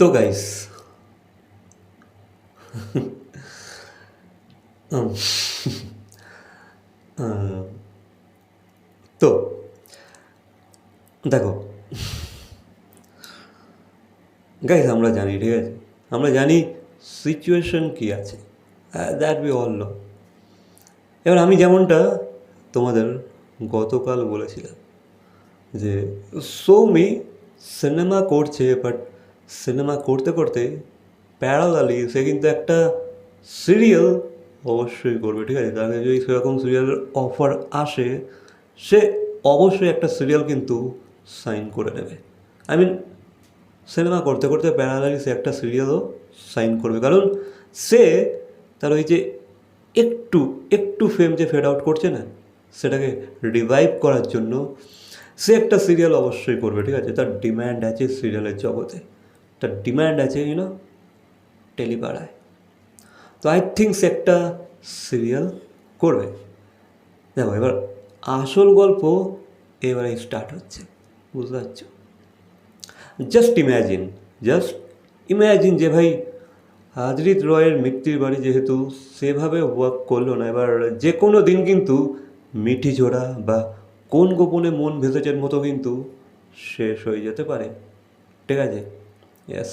তো গাইস তো, দেখো গাইস আমরা জানি, ঠিক আছে? আমরা জানি সিচুয়েশন কী আছে দ্যাট বি অল নো এবার আমি যেমনটা তোমাদের গতকাল বলেছিলাম, যে সৌমি সিনেমা করছে বাট সিনেমা করতে করতে প্যারালালি সে কিন্তু একটা সিরিয়াল অবশ্যই করবে, ঠিক আছে? তাকে যদি সেরকম সিরিয়ালের অফার আসে, সে অবশ্যই একটা সিরিয়াল কিন্তু সাইন করে নেবে। আই মিন সিনেমা করতে করতে প্যারালালি সে একটা সিরিয়ালও সাইন করবে। কারণ সে তার ওই যে একটু একটু ফেম যে ফেড আউট করছে না, সেটাকে রিভাইভ করার জন্য সে একটা সিরিয়াল অবশ্যই করবে, ঠিক আছে? তার ডিম্যান্ড আছে সিরিয়ালের জগতে। তার ডিম্যান্ড আছে ইউনো টেলিপাড়ায় তো আই থিঙ্ক সে একটা সিরিয়াল করবে। দেখো, এবার আসল গল্প এবারে স্টার্ট হচ্ছে, বুঝতে পারছ? জাস্ট ইম্যাজিন জাস্ট ইম্যাজিন যে ভাই হাজরিত রয়ের মৃত্যুর বাড়ি যেহেতু সেভাবে ওয়ার্ক করল না, এবার যে কোনো দিন কিন্তু মিঠি জোড়া বা কোন গোপনে মন ভেসেছের মতো কিন্তু শেষ হয়ে যেতে পারে। ঠিক আছে? ইয়েস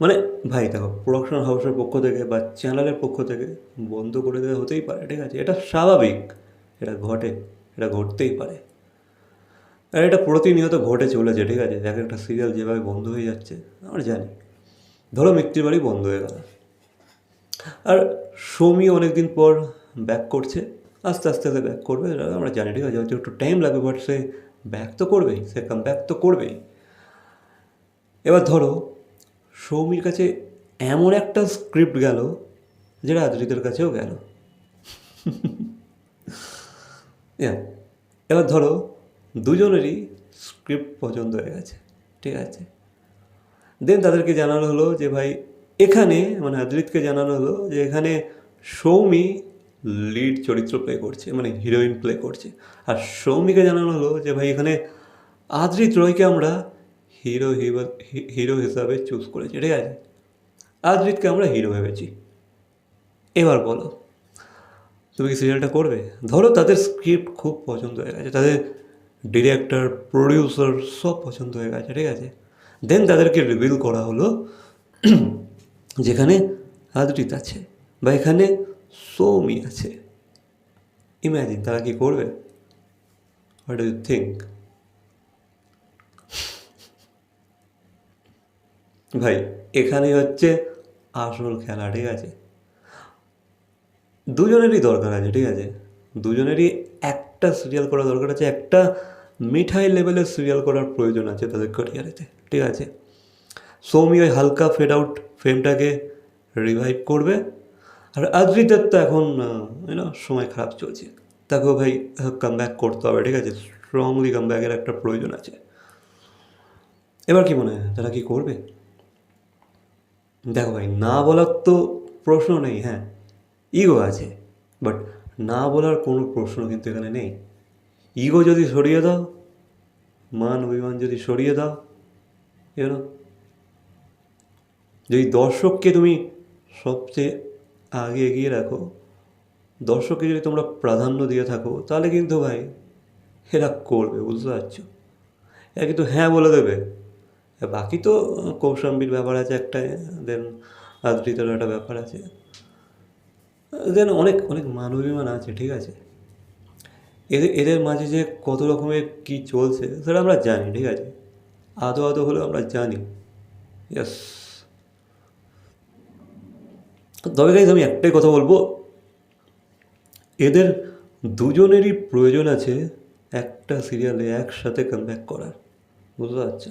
মানে ভাই দেখো প্রোডাকশন হাউসের পক্ষ থেকে বা চ্যানেলের পক্ষ থেকে বন্ধ করে দেওয়া হতেই পারে, ঠিক আছে? এটা স্বাভাবিক, এটা ঘটে, এটা ঘটতেই পারে। আর এটা প্রতিনিয়ত ঘটে চলেছে, ঠিক আছে? এক একটা সিরিয়াল যেভাবে বন্ধ হয়ে যাচ্ছে, আমরা জানি। ধরো মৃত্যুর বাড়ি বন্ধ হয়ে গেল। আর সৌমি অনেকদিন পর ব্যাক করছে, আস্তে আস্তে সে ব্যাক করবে, আমরা জানি, ঠিক আছে? হয়তো একটু টাইম লাগবে বাট সে ব্যাক তো করবেই, সে কাম ব্যাক তো করবেই। এবার ধরো, সৌমির কাছে এমন একটা স্ক্রিপ্ট গেল যেটা আদ্রিতের কাছেও গেল. এবার ধরো, দুজনেরই স্ক্রিপ্ট পছন্দ হয়ে গেছে, ঠিক আছে? দেন তাদেরকে জানানো হলো যে, ভাই, এখানে মানে আদ্রিতকে জানানো হলো যে, এখানে সৌমি লিড চরিত্র প্লে করছে মানে হিরোইন প্লে করছে। আর সৌমিকে জানানো হলো যে, ভাই, এখানে আদ্রিত রয়কে আমরা হিরো হিরো হিসাবে চুজ করেছি, ঠিক আছে? আদ্রিতকে আমরা হিরো ভেবেছি। এবার বলো, তুমি কি সিরিয়ালটা করবে? ধরো তাদের স্ক্রিপ্ট খুব পছন্দ হয়ে গেছে, তাদের ডিরেক্টর প্রডিউসার সব পছন্দ হয়ে গেছে, ঠিক আছে? দেন তাদেরকে রিভিল করা হলো, যেখানে আদ্রিত আছে বা এখানে সৌমি আছে। ইম্যাজিন তারা কি করবে? হোয়াট ডু ইউ থিঙ্ক ভাই, এখানে হচ্ছে আসল খেলা, ঠিক আছে? দুজনেরই দরকার আছে, ঠিক আছে? দুজনেরই একটা সিরিয়াল করা দরকার আছে, একটা মিঠাই লেভেলের সিরিয়াল করার প্রয়োজন আছে তাদের ক্যারিয়ারেতে ঠিক আছে? সৌমি ওই হালকা ফেড আউট ফ্রেমটাকে রিভাইভ করবে, আর আদ্রিতের তো এখন না সময় খারাপ চলছে। তাকেও ভাই কাম ব্যাক করতে হবে, ঠিক আছে? স্ট্রংলি কাম ব্যাকের একটা প্রয়োজন আছে। এবার কি মনে হয়, তারা কি করবে? দেখো ভাই, না বলার তো প্রশ্ন নেই হ্যাঁ ইগো আছে বাট না বলার কোনো প্রশ্ন কিন্তু এখানে নেই। ইগো যদি সরিয়ে দাও, মান অভিমান যদি সরিয়ে দাও এনো যদি দর্শককে তুমি সবচেয়ে আগে এগিয়ে রাখো, দর্শককে যদি তোমরা প্রাধান্য দিয়ে থাকো, তাহলে কিন্তু ভাই এরা করবে, বুঝতে পারছ? এরা কিন্তু হ্যাঁ বলে দেবে। বাকি তো কৌশাম্বীর ব্যাপার আছে একটা দেন আদ্রিতার একটা ব্যাপার আছে। দেন অনেক অনেক মানবিমান আছে, ঠিক আছে। এদের এদের মাঝে যে কত রকমের কী চলছে সেটা আমরা জানি, ঠিক আছে। আদো আদো হলেও আমরা জানি। ইয়াস তবে আমি একটাই কথা বলব। এদের দুজনেরই প্রয়োজন আছে একটা সিরিয়ালে একসাথে কামব্যাক করার। বুঝতে পারছ?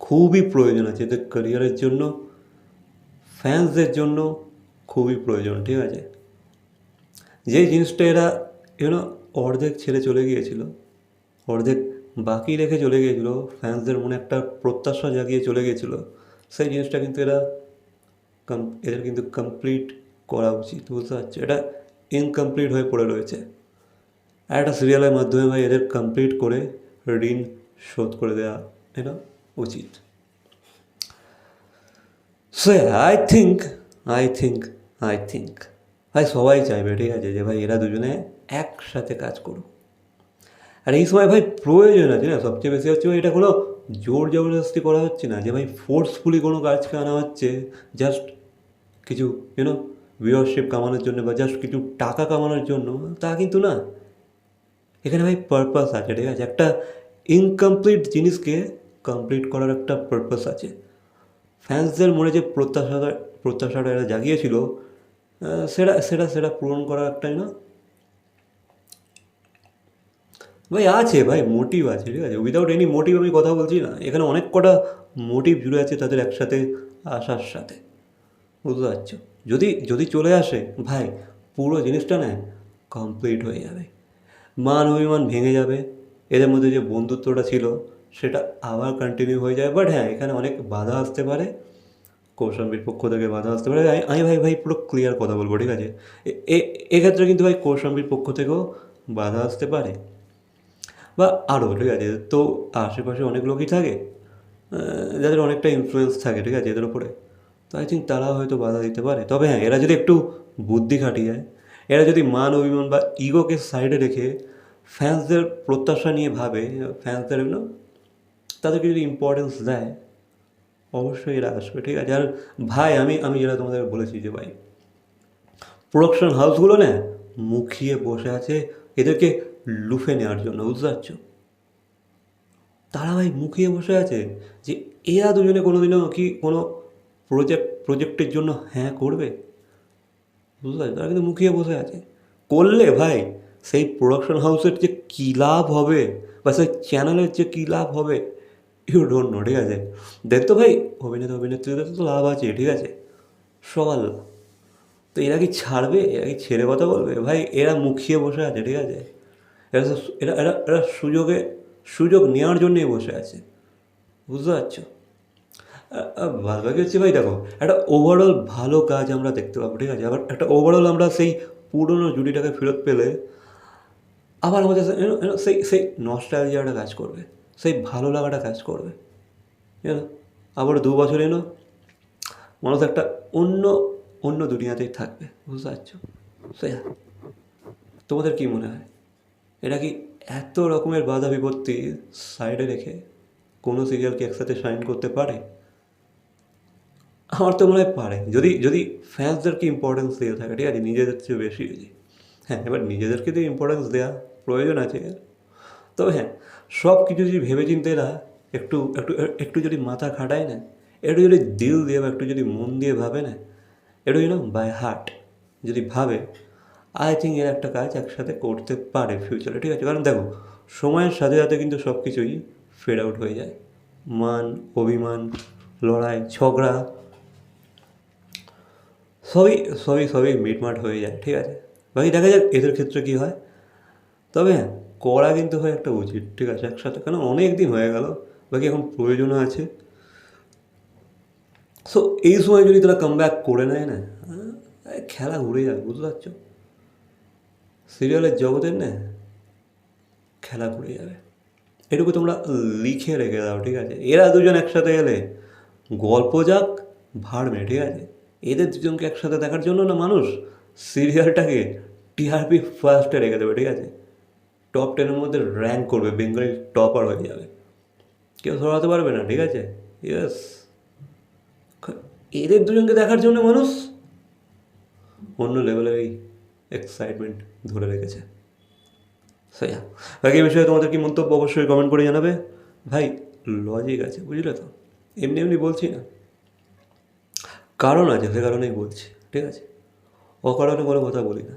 খুবই প্রয়োজন আছে এদের ক্যারিয়ারের জন্য ফ্যান্সদের জন্য খুবই প্রয়োজন, ঠিক আছে? যেই জিনিসটা এরা ইউনো অর্ধেক ছেড়ে চলে গিয়েছিল, অর্ধেক বাকি রেখে চলে গিয়েছিল ফ্যান্সদের মনে একটা প্রত্যাশা জাগিয়ে চলে গিয়েছিল, সেই জিনিসটা কিন্তু এরা কম এদের কিন্তু কমপ্লিট করা উচিত, বুঝতে পারছ? এটা ইনকমপ্লিট হয়ে পড়ে রয়েছে। একটা সিরিয়ালের মাধ্যমে ভাই এদের কমপ্লিট করে ঋণ শোধ করে দেওয়া এটা উচিত। So I think I think I think ভাই, সবাই চাইবে, ঠিক আছে, যে ভাই এরা দুজনে একসাথে কাজ করুক। আর এই সময় ভাই প্রয়োজন আছে না, সবচেয়ে বেশি হচ্ছে এটা কোনো জোর জবরদস্তি করা হচ্ছে না, যে ভাই ফোর্সফুলি কোনো কাজকে আনা হচ্ছে জাস্ট কিছু ইউনো ভিউয়ারশিপ কামানোর জন্য বা জাস্ট কিছু টাকা কামানোর জন্য, তা কিন্তু না। এখানে ভাই পারপাস আছে, ঠিক আছে, একটা ইনকমপ্লিট জিনিসকে কমপ্লিট করার একটা পারপাস আছে। ফ্যান্সদের মনে যে প্রত্যাশাটা প্রত্যাশাটা এরা জাগিয়েছিল সেটা সেটা সেটা পূরণ করার একটাই না। ভাই, আছে ভাই মোটিভ আছে, ঠিক আছে? উইদাউট এনি মোটিভ আমি কথা বলছি না। এখানে অনেক কটা মোটিভ জুড়ে আছে তাদের একসাথে আসার সাথে। বুঝতে পারছ? যদি যদি চলে আসে, ভাই, পুরো জিনিসটা না কমপ্লিট হয়ে যাবে। মান অভিমান ভেঙে যাবে। এদের মধ্যে যে বন্ধুত্বটা ছিল সেটা আবার কন্টিনিউ হয়ে যায় বাট হ্যাঁ এখানে অনেক বাধা আসতে পারে। কৌশম্বীর পক্ষ থেকে বাধা আসতে পারে। আমি- ভাই ভাই, পুরো ক্লিয়ার কথা বলব, ঠিক আছে? এক্ষেত্রে কিন্তু ভাই কৌশম্বীর পক্ষ থেকেও বাধা আসতে পারে। বা আরও ঠিক আছে? তো আশেপাশে অনেক লোকই থাকে যাদের অনেকটা ইনফ্লুয়েন্স থাকে, ঠিক আছে, এদের উপরে। তো আই থিঙ্ক তারা হয়তো বাধা দিতে পারে। তবে হ্যাঁ এরা যদি একটু বুদ্ধি খাটিয়ে যায়, এরা যদি মান, অভিমান বা ইগোকে সাইডে রেখে ফ্যান্সদের প্রত্যাশা নিয়ে ভাবে ফ্যান্সদের তাদেরকে যদি ইম্পর্টেন্স দেয়, অবশ্যই এরা আসবে, ঠিক আছে? আর ভাই, আমি আমি যেটা তোমাদের বলেছি যে ভাই প্রোডাকশন হাউসগুলো না মুখিয়ে বসে আছে এদেরকে লুফে নেওয়ার জন্য, বুঝতে পারছ? তারা ভাই মুখিয়ে বসে আছে যে এরা দুজনে কোনোদিনও কি কোনো প্রজেক্ট প্রজেক্টের জন্য হ্যাঁ করবে? বুঝতে পারছ? তারা কিন্তু মুখিয়ে বসে আছে। করলে ভাই, সেই প্রোডাকশন হাউসের যে কী লাভ হবে বা সেই চ্যানেলের যে কী লাভ হবে ইউ ডোন্ট নো ঠিক আছে? দেখতো ভাই, অভিনেতা, অভিনেত্রীদের তো লাভ আছে, ঠিক আছে? সবার তো এরা কি ছাড়বে? এরা কি ছেড়ে কথা বলবে? ভাই, এরা মুখিয়ে বসে আছে, ঠিক আছে? এরা এরা এরা এরা সুযোগে, সুযোগ নেওয়ার জন্যই বসে আছে। বুঝতে পারছ? বাদ হচ্ছে ভাই, দেখো, একটা ওভারঅল ভালো কাজ আমরা দেখতে পাবো, ঠিক আছে? আবার একটা ওভারঅল আমরা সেই পুরনো জুডিটাকে ফেরত পেলে, আবার আমাদের সেই সেই নস্টালজিয়াটা কাজ করবে। সেই ভালো লাগাটা কাজ করবে। know, আবার দু বছর এলো মানুষ একটা অন্য অন্য দুনিয়াতেই থাকবে বুঝতে পারছ? সে তোমাদের কি মনে হয়? এটা কি এত রকমের বাধা বিপত্তি সাইডে রেখে কোনো সিরিয়ালকে একসাথে সাইন করতে পারে? আমার তো মনে হয় পারে। যদি যদি ফ্যান্সদেরকে ইম্পর্টেন্স দিয়ে থাকে ঠিক আছে? নিজেদের চেয়ে বেশি হ্যাঁ এবার নিজেদেরকে তো ইম্পর্টেন্স দেওয়া প্রয়োজন আছে। তবে হ্যাঁ সব কিছু যদি ভেবে চিন্তে না একটু একটু একটু যদি মাথা খাটায় না একটু যদি দিল দিয়ে বা একটু যদি মন দিয়ে ভাবে না একটু যেন বাই হার্ট যদি ভাবে আই থিঙ্ক এর একটা কাজ একসাথে করতে পারে ফিউচারে ঠিক আছে? কারণ দেখো, সময়ের সাথে সাথে কিন্তু সব কিছুই ফেড আউট হয়ে যায়। মান, অভিমান, লড়াই, ঝগড়া, সবই সবই সবই মিটমাট হয়ে যায়, ঠিক আছে? বাকি দেখা যাক এদের ক্ষেত্রে কী হয়। তবে হ্যাঁ করা কিন্তু হয় একটা উচিত ঠিক আছে, একসাথে কেন? অনেক দিন হয়ে গেল, বাকি এখন প্রয়োজনও আছে। সো এই সময় যদি তারা কাম ব্যাক করে নেয় না খেলা ঘুরে যাবে বুঝতে পারছ? সিরিয়ালের জগতের না, খেলা ঘুরে যাবে। এটুকু তোমরা লিখে রেখে দাও, ঠিক আছে? এরা দুজন একসাথে এলে গল্প যাক ভাড়বে ঠিক আছে? এদের দুজনকে একসাথে দেখার জন্য না মানুষ সিরিয়ালটাকে টিআরপি ফার্স্টে রেখে দেবে, ঠিক আছে? টপ টেনের মধ্যে র্যাঙ্ক করবে বেঙ্গলি টপার হয়ে যাবে। কেউ সরাতে পারবে না, ঠিক আছে? ইয়েস এদের দুজনকে দেখার জন্য মানুষ অন্য লেভেলেরই এক্সাইটমেন্ট ধরে রেখেছে। সেই বাকি এই বিষয়ে তোমাদের কি মন্তব্য অবশ্যই কমেন্ট করে জানাবে। ভাই লজিক আছে, বুঝলে তো? এমনি এমনি বলছি না। কারণ আছে, সে কারণেই বলছি, ঠিক আছে? অকারণে কোনো কথা বলি না।